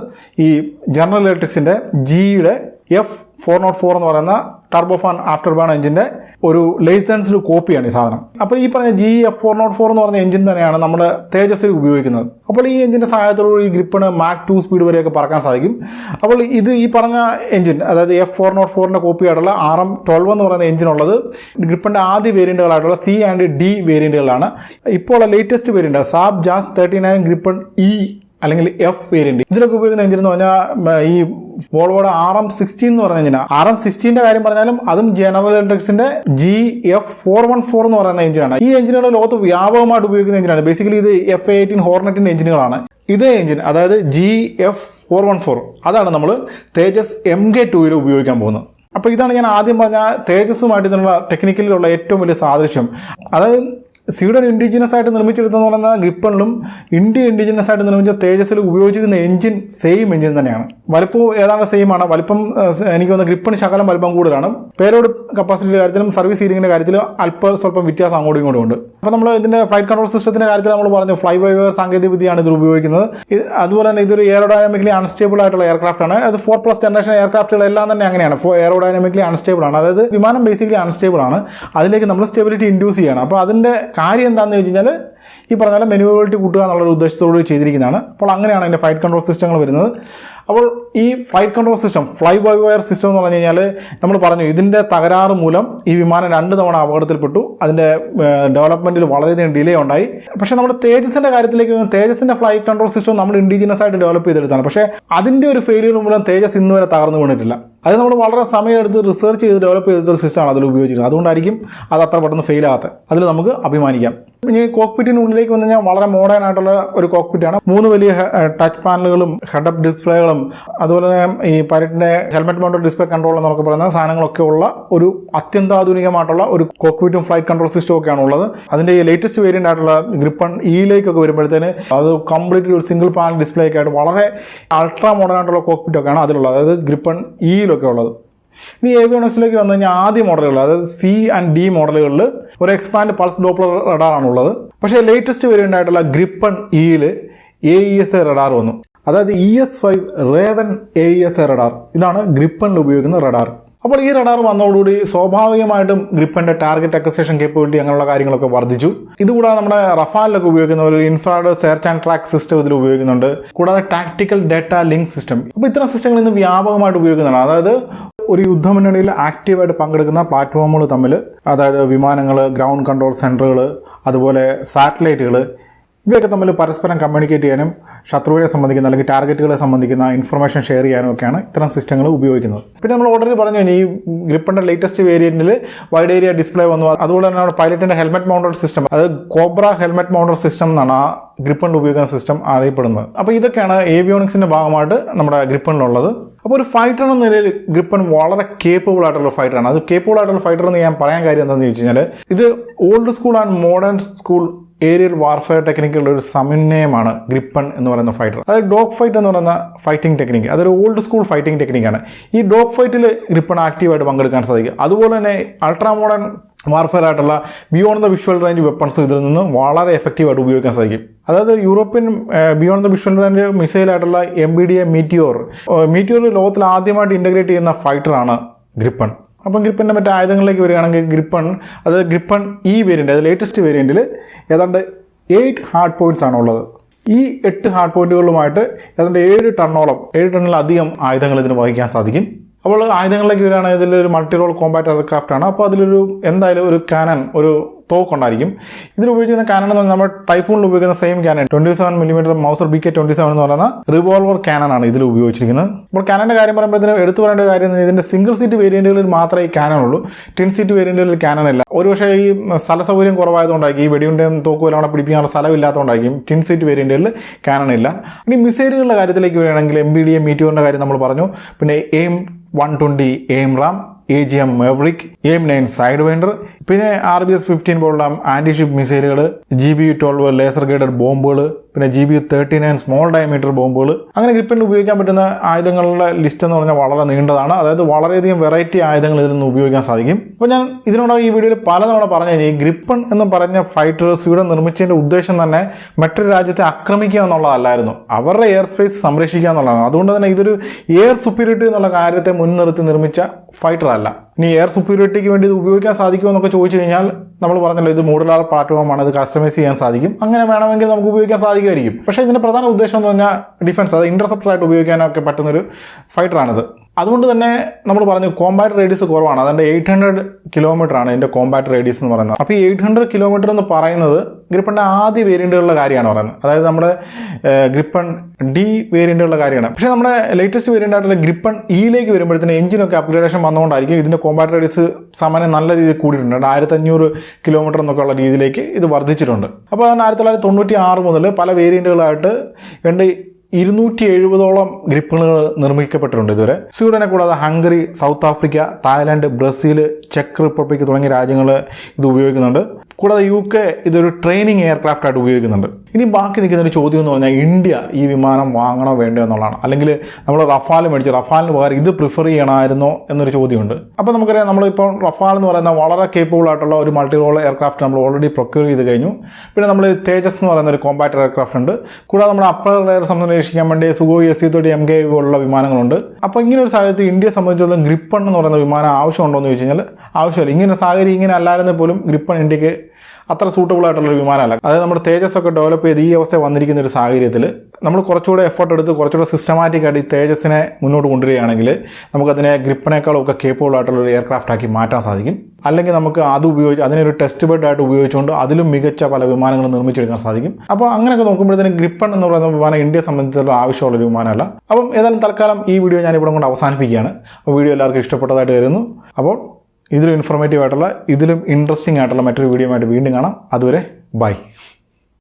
ഈ ജനറൽ ഇലക്ട്രിക്സിന്റെ ജിയുടെ എഫ് ഫോർ നോട്ട് ഫോർ എന്ന് പറയുന്ന ടർബോഫാൻ ആഫ്റ്റർ ബേൺ എഞ്ചിന്റെ ഒരു ലൈസൻസ്ഡ് കോപ്പിയാണ് ഈ സാധനം. അപ്പോൾ ഈ പറഞ്ഞ G F four nought four എന്ന് പറഞ്ഞ എഞ്ചിൻ തന്നെയാണ് നമ്മൾ തേജസ്സിൽ ഉപയോഗിക്കുന്നത്. അപ്പോൾ ഈ എഞ്ചിന്റെ സഹായത്തോടുകൂടി ഈ ഗ്രിപ്പിന് മാക് ടു സ്പീഡ് വരെയൊക്കെ പറക്കാൻ സാധിക്കും. അപ്പോൾ ഇത് ഈ പറഞ്ഞ എഞ്ചിൻ അതായത് എഫ് ഫോർ നോട്ട് ഫോറിന്റെ കോപ്പിയായിട്ടുള്ള ആർ എം ട്വൽവ് എന്ന് പറയുന്ന എഞ്ചിൻ ഉള്ളത്. ഗ്രിപ്പിന്റെ ആദ്യ വേരിയന്റുകളായിട്ടുള്ള സി ആൻഡ് ഡി വേരിയന്റുകളാണ് ഇപ്പോൾ latest variant Saab JAS thirty nine Gripen E അല്ലെങ്കിൽ എഫ് വേരിയന്റ് ഇതിലൊക്കെ ഉപയോഗിക്കുന്ന എഞ്ചിൻ എന്ന് പറഞ്ഞാൽ ഈ വോൾവോയുടെ ആർ എം സിക്സ്റ്റീൻ എന്ന് പറയുന്ന എഞ്ചിനാണ് ആർ എം സിക്സ്റ്റീന്റെ കാര്യം പറഞ്ഞാലും അതും general ഇലക്ട്രിക്സിന്റെ G F four one four എന്ന് പറയുന്ന എഞ്ചിനാണ് ഈ എഞ്ചിനുകൾ ലോകത്ത് വ്യാപകമായിട്ട് ഉപയോഗിക്കുന്ന എഞ്ചിനാണ് ബേസിക്കലി ഇത് എഫ് എയ്റ്റീൻ ഹോർണറ്റിന്റെ എഞ്ചിനുകളാണ് ഇതേ എഞ്ചിൻ അതായത് G F four one four അതാണ് നമ്മൾ തേജസ് എം കെ ടൂയിൽ ഉപയോഗിക്കാൻ പോകുന്നത്. അപ്പോൾ ഇതാണ് ഞാൻ ആദ്യം പറഞ്ഞ തേജസ്സുമായിട്ട് ഇതിനുള്ള ടെക്നിക്കലിലുള്ള ഏറ്റവും വലിയ സാദൃശ്യം. അതായത് സ്വീഡൻ ഇൻഡിജിനസ് ആയിട്ട് നിർമ്മിച്ചെടുത്തെന്ന് പറയുന്ന ഗ്രിപ്പണിലും ഇന്ത്യ ഇൻഡിജിനസ് ആയിട്ട് നിർമ്മിച്ച തേജസ്സിൽ ഉപയോഗിച്ചിരിക്കുന്ന എഞ്ചിൻ സെയിം എഞ്ചിൻ തന്നെയാണ്. വലിപ്പം ഏതാണ്ട് സെയിം ആണ്. വലിപ്പം എനിക്ക് തോന്നുന്ന ഗ്രിപ്പൺ ശകലം വലിപ്പം കൂടുതലാണ്. പേരോട് കപ്പാസിറ്റിയുടെ കാര്യത്തിലും സർവീസ് സീലിംഗിന്റെ കാര്യത്തിലും അല്പം സ്വല്പം വ്യത്യാസം അങ്ങോട്ടും ഇങ്ങോട്ടും ഉണ്ട്. അപ്പോൾ നമ്മൾ ഇതിന്റെ ഫ്ലൈറ്റ് കൺട്രോൾ സിസ്റ്റത്തിന്റെ കാര്യത്തിൽ നമ്മൾ പറഞ്ഞു ഫ്ലൈ വൈവ് സാങ്കേതിക വിദ്യയാണ് ഇതിൽ ഉപയോഗിക്കുന്നത്. ഇത് അതുപോലെ തന്നെ ഇതൊരു എയറോഡൈനാമിക്കലി അൺസ്റ്റേബിൾ ആയിട്ടുള്ള എയർക്രാഫ്റ്റ് ആണ്. അത് ഫോർ പ്ലസ് ജനറേഷൻ എയർക്രാഫ്റ്റുകളെല്ലാം തന്നെ അങ്ങനെയാണ്. ഫോർ എയറോഡൈനാമിക്കലി അൺസ്റ്റേബിൾ ആണ്. അതായത് വിമാനം ബേസിക്കലി അൺസ്റ്റേബിൾ ആണ്. അതിലേക്ക് നമ്മൾ സ്റ്റെബിലിറ്റി ഇൻഡ്യൂസ് ചെയ്യണം. അപ്പോൾ അതിന്റെ കാര്യം എന്താണെന്ന് വെച്ച് കഴിഞ്ഞാൽ ഈ പറഞ്ഞ പോലെ കൂട്ടുക എന്നുള്ള ഉദ്ദേശത്തോട് ചെയ്തിരിക്കുന്നതാണ്. അപ്പോൾ അങ്ങനെയാണ് അതിന്റെ ഫൈറ്റ് കൺട്രോൾ സിസ്റ്റങ്ങൾ വരുന്നത്. അപ്പോൾ ഈ flight control system fly by wire system എന്ന് പറഞ്ഞു കഴിഞ്ഞാൽ നമ്മൾ പറഞ്ഞു ഇതിന്റെ തകരാറ് മൂലം ഈ വിമാനം രണ്ട് തവണ അപകടത്തിൽപ്പെട്ടു. അതിന്റെ ഡെവലപ്മെന്റിൽ വളരെയധികം ഡിലേ ഉണ്ടായി. പക്ഷേ നമ്മുടെ തേജസിന്റെ കാര്യത്തിലേക്ക് തേജസിന്റെ ഫ്ലൈറ്റ് കൺട്രോൾ സിസ്റ്റം നമ്മൾ ഇൻഡിജിനസ് ആയിട്ട് ഡെവലപ്പ് ചെയ്തെടുത്താണ്. പക്ഷേ അതിന്റെ ഒരു ഫെയിലിയർ മൂലം തേജസ് ഇന്ന് വരെ തകർന്നു വീണിട്ടില്ല. അത് നമ്മൾ വളരെ സമയമെടുത്ത് റിസർച്ച് ചെയ്ത് ഡെവലപ്പ് ചെയ്തൊരു സിസ്റ്റമാണ് അതിൽ ഉപയോഗിച്ചിരുന്നത് അതുകൊണ്ടായിരിക്കും അത് അത്ര പെട്ടെന്ന് ഫെയിലാകാത്തത് അതിൽ നമുക്ക് അഭിമാനിക്കാം. ഇനി കോക്പിറ്റിനുള്ളിലേക്ക് വന്നു കഴിഞ്ഞാൽ വളരെ മോഡേൺ ആയിട്ടുള്ള ഒരു കോക്പിറ്റാണ് മൂന്ന് വലിയ ടച്ച് പാനലുകളും ഹെഡ് അപ്പ് ഡിസ്പ്ലേകളും അതുപോലെ തന്നെ ഈ പൈലറ്റിന്റെ ഹെൽമെറ്റ് മൗണ്ടഡ് ഡിസ്പ്ലേ കൺട്രോൾ എന്നൊക്കെ പറയുന്ന സാധനങ്ങളൊക്കെ ഉള്ള ഒരു അത്യന്താധുനികമായിട്ടുള്ള ഒരു കോക്പിറ്റും ഫ്ലൈറ്റ് കൺട്രോൾ സിസ്റ്റം ഒക്കെയാണ് ഉള്ളത്. അതിന്റെ ഈ ലേറ്റസ്റ്റ് വേരിയന്റ് ആയിട്ടുള്ള ഗ്രിപ്പൺ ഇയിലേക്കൊക്കെ വരുമ്പോഴത്തേന് അത് കംപ്ലീറ്റ് ഒരു സിംഗിൾ പാനൽ ഡിസ്പ്ലേ ഒക്കെ ആയിട്ട് വളരെ അൾട്രാ മോഡേൺ ആയിട്ടുള്ള കോക്പിറ്റ് ഒക്കെയാണ് അതിലുള്ളത്. അതായത് ഗ്രിപ്പൺ ഇയിലൊക്കെ ഉള്ളത്. ഇനി ഏവിയോണിക്സിലേക്ക് വന്നു കഴിഞ്ഞാൽ ആദ്യ മോഡലുകൾ അതായത് സി ആൻഡ് ഡി മോഡലുകളിൽ ഒരു എക്സ്പാൻഡ് പൾസ് ഡോപ്ലർ റഡാറാണ് ഉള്ളത് പക്ഷേ ലേറ്റസ്റ്റ് വേരിയന്റ് ആയിട്ടുള്ള ഗ്രിപ്പൺ ഇയിൽ A E S A radar വന്നു. അതായത് E S five Raven A E S A radar ഇതാണ് ഗ്രിപ്പണിൽ ഉപയോഗിക്കുന്ന റഡാർ അപ്പോൾ ഈ റഡാർ വന്നതോടുകൂടി സ്വാഭാവികമായിട്ടും ഗ്രിപ്പന്റെ ടാർഗറ്റ് അക്വസേഷൻ കേപ്പബിലിറ്റി അങ്ങനെയുള്ള കാര്യങ്ങളൊക്കെ വർദ്ധിച്ചു. ഇതുകൂടാതെ നമ്മുടെ റഫാലിലൊക്കെ ഉപയോഗിക്കുന്ന ഒരു infrared search and track system ഇതിൽ ഉപയോഗിക്കുന്നുണ്ട്. കൂടാതെ ടാക്ടിക്കൽ ഡേറ്റ ലിങ്ക് സിസ്റ്റം അപ്പോൾ ഇത്തരം സിസ്റ്റങ്ങൾ ഇന്ന് വ്യാപകമായിട്ട് ഉപയോഗിക്കുന്നതാണ് അതായത് ഒരു യുദ്ധമുന്നണിയിൽ ആക്റ്റീവായിട്ട് പങ്കെടുക്കുന്ന പ്ലാറ്റ്ഫോമുകൾ തമ്മിൽ അതായത് വിമാനങ്ങൾ ഗ്രൗണ്ട് കൺട്രോൾ സെന്ററുകൾ അതുപോലെ സാറ്റലൈറ്റുകൾ ഇവയൊക്കെ തമ്മിൽ പരസ്പരം കമ്മ്യൂണിക്കേറ്റ് ചെയ്യാനും ശത്രുവിനെ സംബന്ധിക്കുന്ന അല്ലെങ്കിൽ ടാർഗറ്റുകളെ സംബന്ധിക്കുന്ന ഇൻഫർമേഷൻ ഷെയർ ചെയ്യാനും ഒക്കെയാണ് ഇത്തരം സിസ്റ്റങ്ങൾ ഉപയോഗിക്കുന്നത്. പിന്നെ നമ്മൾ ഓൾറെഡി പറഞ്ഞു ഈ ഗ്രിപ്പിന്റെ ലേറ്റസ്റ്റ് വേരിയന്റിൽ വൈഡ് ഏരിയ ഡിസ്പ്ലേ വന്നു. അതുപോലെ തന്നെ നമ്മുടെ പൈലറ്റിന്റെ ഹെൽമെറ്റ് മൗണ്ടഡ് സിസ്റ്റം അത് കോബ്ര ഹെൽമെറ്റ് മൗണ്ടഡ് സിസ്റ്റം എന്നാണ് ആ ഗ്രിപ്പിന്റെ ഉപയോഗിക്കുന്ന സിസ്റ്റം അറിയപ്പെടുന്നത്. അപ്പോൾ ഇതൊക്കെയാണ് ഏവിയോണിക്സിന്റെ ഭാഗമായിട്ട് നമ്മുടെ ഗ്രിപ്പണിലുള്ളത് അപ്പോൾ ഒരു ഫൈറ്റർ എന്ന നിലയിൽ ഗ്രിപ്പൺ വളരെ കേപ്പബിൾ ആയിട്ടുള്ള ഫൈറ്ററാണ് അത് കേപ്പബിൾ ആയിട്ടുള്ള ഫൈറ്റർ എന്ന് ഞാൻ പറയാൻ കാര്യം എന്താണെന്ന് ചോദിച്ചു കഴിഞ്ഞാൽ ഇത് old school and modern school aerial warfare ടെക്നിക്കുകളുടെ ഒരു സമന്വയമാണ് ഗ്രിപ്പൺ എന്ന് പറയുന്ന ഫൈറ്റർ. അതായത് ഡോഗ് ഫൈറ്റ് എന്ന് പറയുന്ന ഫൈറ്റിംഗ് ടെക്നിക്ക്. അതൊരു ഓൾഡ് സ്കൂൾ ഫൈറ്റിംഗ് ടെക്നിക്കാണ്. ഈ ഡോഗ് ഫൈറ്റിൽ ഗ്രിപ്പൺ ആക്റ്റീവായിട്ട് പങ്കെടുക്കാൻ സാധിക്കും. അതുപോലെ തന്നെ അൾട്രാ മോഡേൺ വാർഫെയർ ആയിട്ടുള്ള beyond the visual range weapons ഇതിൽ നിന്ന് വളരെ എഫക്റ്റീവായിട്ട് ഉപയോഗിക്കാൻ സാധിക്കും. അതായത് European beyond the visual range മിസൈലായിട്ടുള്ള M B D A Meteor. Meteor ലോകത്തിൽ ആദ്യമായിട്ട് ഇന്റഗ്രേറ്റ് ചെയ്യുന്ന ഫൈറ്ററാണ് ഗ്രിപ്പൺ. അപ്പം ഗ്രിപ്പന്റെ മറ്റേ ആയുധങ്ങളിലേക്ക് വരികയാണെങ്കിൽ ഗ്രിപ്പൺ അത് ഗ്രിപ്പൺ ഈ വേരിയന്റ് അത് ലേറ്റസ്റ്റ് വേരിയന്റിൽ ഏതാണ്ട് എയ്റ്റ് ഹാർഡ് പോയിന്റ്സ് ആണ് ഉള്ളത് ഈ എട്ട് ഹാർഡ് പോയിന്റുകളുമായിട്ട് ഏതാണ്ട് ഏഴ് ടണ്ണോളം ഏഴ് ടണ്ണിലധികം ആയുധങ്ങൾ ഇതിന് വഹിക്കാൻ സാധിക്കും. അപ്പോൾ ആയുധങ്ങളിലേക്ക് വരികയാണെങ്കിൽ ഇതിലൊരു മൾട്ടി റോൾ കോമ്പാക്റ്റ് എയർക്രാഫ്റ്റ് ആണ്. അപ്പോൾ അതിലൊരു എന്തായാലും ഒരു കാനൻ ഒരു തോക്കുണ്ടായിരിക്കും ഇതിൽ ഉപയോഗിക്കുന്ന കാനൺ എന്ന് പറഞ്ഞാൽ നമ്മൾ ടൈഫൂണിൽ ഉപയോഗിക്കുന്ന same cannon twenty seven millimetre Mauser B K twenty seven എന്ന് പറയുന്ന റിവോൾവർ കാനൺ ആണ് ഇതിൽ ഉപയോഗിച്ചിരിക്കുന്നത്. അപ്പോൾ ക്യാനന്റെ കാര്യം പറയുമ്പോഴത്തേനും എടുത്തു പറയേണ്ട കാര്യം ഇതിന്റെ സിംഗിൾ സീറ്റ് വേരിയന്റുകളിൽ മാത്രമേ ഈ കാനൺ ഉള്ളൂ. ടിൻ സീറ്റ് വേരിയന്റുകളിൽ കാനൺ ഇല്ല. ഒരുപക്ഷേ ഈ സ്ഥല സൗകര്യം കുറവായതുകൊണ്ടായിരിക്കും ഈ വെടിയുണ്ടയും തോക്കുമെല്ലാം അവിടെ പിടിപ്പിക്കാനുള്ള സ്ഥലമില്ലാത്തതുകൊണ്ടായിരിക്കും ടിൻ സീറ്റ് വേരിയന്റുകളിൽ ക്യാനൺ ഇല്ല. ഇനി മിസൈലുകളുടെ കാര്യത്തിലേക്ക് വരികയാണെങ്കിൽ എം ബി ഡി എം മീറ്റിയോറിന്റെ കാര്യം നമ്മൾ പറഞ്ഞു. പിന്നെ M one twenty AIM RAM A G M Maverick M nine Sidewinder പിന്നെ ആർ ബി എസ് ഫിഫ്റ്റീൻ പോലുള്ള ആന്റി ഷിപ്പ് മിസൈലുകൾ G B twelve laser guided ബോംബുകൾ പിന്നെ G B thirty nine small diameter ബോംബുകൾ. അങ്ങനെ ഗ്രിപ്പിൽ ഉപയോഗിക്കാൻ പറ്റുന്ന ആയുധങ്ങളുടെ ലിസ്റ്റ് എന്ന് പറഞ്ഞാൽ വളരെ നീണ്ടതാണ്. അതായത് വളരെയധികം വെറൈറ്റി ആയുധങ്ങൾ ഇതിൽ നിന്ന് ഉപയോഗിക്കാൻ സാധിക്കും. അപ്പോൾ ഞാൻ ഇതിനോട് ഈ വീഡിയോയിൽ പലതവണ പറഞ്ഞു കഴിഞ്ഞാൽ ഈ ഗ്രിപ്പൺ എന്ന് പറഞ്ഞ ഫൈറ്റർ സ്വീഡൻ നിർമ്മിച്ചതിന്റെ ഉദ്ദേശം തന്നെ മറ്റൊരു രാജ്യത്തെ ആക്രമിക്കുക എന്നുള്ളതല്ലായിരുന്നു. അവരുടെ എയർ സ്പേസ് സംരക്ഷിക്കുക എന്നുള്ളതാണ്. അതുകൊണ്ട് തന്നെ ഇതൊരു എയർ സുപ്പീരിയറിറ്റി എന്നുള്ള കാര്യത്തെ മുൻനിർത്തി നിർമ്മിച്ച ഫൈറ്റർ അല്ല. ഇനി എയർ സുപ്പീരിയറിറ്റിക്ക് വേണ്ടി ഇത് ഉപയോഗിക്കാൻ സാധിക്കുമോ എന്നൊക്കെ ചോദിച്ചു കഴിഞ്ഞാൽ നമ്മൾ പറഞ്ഞല്ലോ ഇത് മോഡുലാർ പ്ലാറ്റ്ഫോമാണ് ഇത് കസ്റ്റമൈസ് ചെയ്യാൻ സാധിക്കും. അങ്ങനെ വേണമെങ്കിൽ നമുക്ക് ഉപയോഗിക്കാൻ സാധിക്കുമായിരിക്കും പക്ഷേ ഇതിന്റെ പ്രധാന ഉദ്ദേശം എന്ന് പറഞ്ഞാൽ ഡിഫൻസ് അത് ഇന്റർസെപ്റ്റർ ആയിട്ട് ഉപയോഗിക്കാനൊക്കെ പറ്റുന്നൊരു ഫൈറ്ററാണിത് അതുകൊണ്ട് തന്നെ നമ്മൾ പറഞ്ഞു കോമ്പാക്ട് റേഡിയസ് കുറവാണ്. അതുകൊണ്ട് എയ്റ്റ് ഹൺഡ്രഡ് കിലോമീറ്റർ ആണ് ഇതിന്റെ കോമ്പാക്ട് റേഡിയസ് എന്ന് പറയുന്നത്. അപ്പോൾ ഈ എയ്റ്റ് ഹൺഡ്രഡ് കിലോമീറ്റർ എന്ന് പറയുന്നത് ഗ്രിപ്പണിന്റെ ആദ്യ വേരിയന്റുകളുടെ കാര്യമാണ് പറയുന്നത്. അതായത് നമ്മുടെ ഗ്രിപ്പൺ ഡി വേരിയന്റുകളുടെ കാര്യമാണ്. പക്ഷേ നമ്മുടെ ലേറ്റസ്റ്റ് വേരിയന്റ് ആയിട്ടുള്ള ഗ്രിപ്പൺ ഇയിലേക്ക് വരുമ്പോഴത്തേന് എഞ്ചിനൊക്കെ അപ്ഗ്രേഡേഷൻ വന്നുകൊണ്ടായിരിക്കും ഇതിന്റെ കോമ്പാക്ട് റേഡിയസ് സാമാന്യം നല്ല രീതിയിൽ കൂടിയിട്ടുണ്ട്. ആയിരത്തി അഞ്ഞൂറ് കിലോമീറ്റർ എന്നൊക്കെ ഉള്ള രീതിയിലേക്ക് ഇത് വർദ്ധിച്ചിട്ടുണ്ട്. അപ്പോൾ ആയിരത്തി തൊള്ളായിരത്തി തൊണ്ണൂറ്റി ആറ് മുതൽ പല വേരിയന്റുകളായിട്ട് രണ്ട് ഇരുന്നൂറ്റി എഴുപതോളം ഗ്രിപ്പണുകൾ നിർമ്മിക്കപ്പെട്ടിട്ടുണ്ട് ഇതുവരെ. സ്വീഡനെ കൂടാതെ Hungary South Africa Thailand Brazil check Republic തുടങ്ങിയ രാജ്യങ്ങൾ ഇത് ഉപയോഗിക്കുന്നുണ്ട്. കൂടാതെ യു കെ ഇതൊരു ട്രെയിനിങ് എയർക്രാഫ്റ്റ് ആയിട്ട് ഉപയോഗിക്കുന്നുണ്ട്. ഇനി ബാക്കി നിൽക്കുന്ന ഒരു ചോദ്യം എന്ന് പറഞ്ഞാൽ ഇന്ത്യ ഈ വിമാനം വാങ്ങണോ വേണ്ടോ എന്നുള്ളതാണ്. അല്ലെങ്കിൽ നമ്മൾ റഫാൽ മേടിച്ചു. റഫാലിന് പകരം ഇത് പ്രിഫർ ചെയ്യണമായിരുന്നോ എന്നൊരു ചോദ്യമുണ്ട്. അപ്പോൾ നമുക്കറിയാം നമ്മളിപ്പോൾ റഫാൽ എന്ന് പറയുന്ന വളരെ കേപ്പബിൾ ആയിട്ടുള്ള ഒരു മൾട്ടി റോൾ എയർക്രാഫ്റ്റ് നമ്മൾ ഓൾറെഡി പ്രൊക്യൂർ ചെയ്ത് കഴിഞ്ഞു. പിന്നെ നമ്മൾ തേജസ് എന്ന് പറയുന്ന ഒരു കോമ്പാക്ട് എയർക്രാഫ്റ്റ് ഉണ്ട്. കൂടാതെ നമ്മുടെ അപ്പർ ലെയർ സംരക്ഷിക്കാൻ വേണ്ടി സുഗോയി എസ് സി തൊട്ട് എം കെ പോലുള്ള വിമാനങ്ങളുണ്ട്. അപ്പോൾ ഇങ്ങനെ ഒരു സാഹചര്യത്തിൽ ഇന്ത്യയെ സംബന്ധിച്ചിടത്തോളം ഗ്രിപ്പൺ എന്ന് പറയുന്ന വിമാനം ആവശ്യമുണ്ടോ എന്ന് ചോദിച്ചു കഴിഞ്ഞാൽ ആവശ്യമില്ല. ഇങ്ങനെ സാഹചര്യം ഇങ്ങനെ അല്ലായിരുന്നെങ്കിൽ പോലും ഗ്രിപ്പൺ ഇന്ത്യയ്ക്ക് അത്ര സൂട്ടബിൾ ആയിട്ടുള്ളൊരു വിമാനമല്ല. അതായത് നമ്മുടെ തേജസ് ഒക്കെ ഡെവലപ്പ് ചെയ്ത് ഈ അവസ്ഥ വന്നിരിക്കുന്ന ഒരു സാഹചര്യത്തിൽ നമ്മൾ കുറച്ചുകൂടെ എഫർട്ട് എടുത്ത് കുറച്ചുകൂടെ സിസ്റ്റമാറ്റിക് ആയിട്ട് ഈ തേജസ്സിനെ മുന്നോട്ട് കൊണ്ടുവരികയാണെങ്കിൽ നമുക്കതിനെ ഗ്രിപ്പിനേക്കാളും ഒക്കെ കേപ്പബിൾ ആയിട്ടുള്ള ഒരു എയർക്രാഫ്റ്റ് ആക്കി മാറ്റാൻ സാധിക്കും. അല്ലെങ്കിൽ നമുക്ക് അത് ഉപയോഗിച്ച് അതിനൊരു ടെസ്റ്റ് ബെഡ് ആയിട്ട് ഉപയോഗിച്ചുകൊണ്ട് അതിലും മികച്ച പല വിമാനങ്ങളും നിർമ്മിച്ചെടുക്കാൻ സാധിക്കും. അപ്പോൾ അങ്ങനെയൊക്കെ നോക്കുമ്പോഴത്തേനും ഗ്രിപ്പൺ എന്ന് പറയുന്ന വിമാനം ഇന്ത്യയെ സംബന്ധിച്ചുള്ള ആവശ്യമുള്ള ഒരു വിമാനമല്ല. അപ്പം ഏതായാലും തൽക്കാലം ഈ വീഡിയോ ഞാൻ ഇവിടെ കൊണ്ട് അവസാനിപ്പിക്കുകയാണ്. അപ്പോൾ വീഡിയോ എല്ലാവർക്കും ഇഷ്ടപ്പെട്ടതായിട്ട് കരുതുന്നു. അപ്പോൾ ഇതിലും ഇൻഫോർമേറ്റീവ് ആയിട്ടുള്ള ഇതിലും ഇൻട്രസ്റ്റിംഗ് ആയിട്ടുള്ള മറ്റൊരു വീഡിയോ ആയിട്ട് വീണ്ടും കാണാം. അതുവരെ ബൈ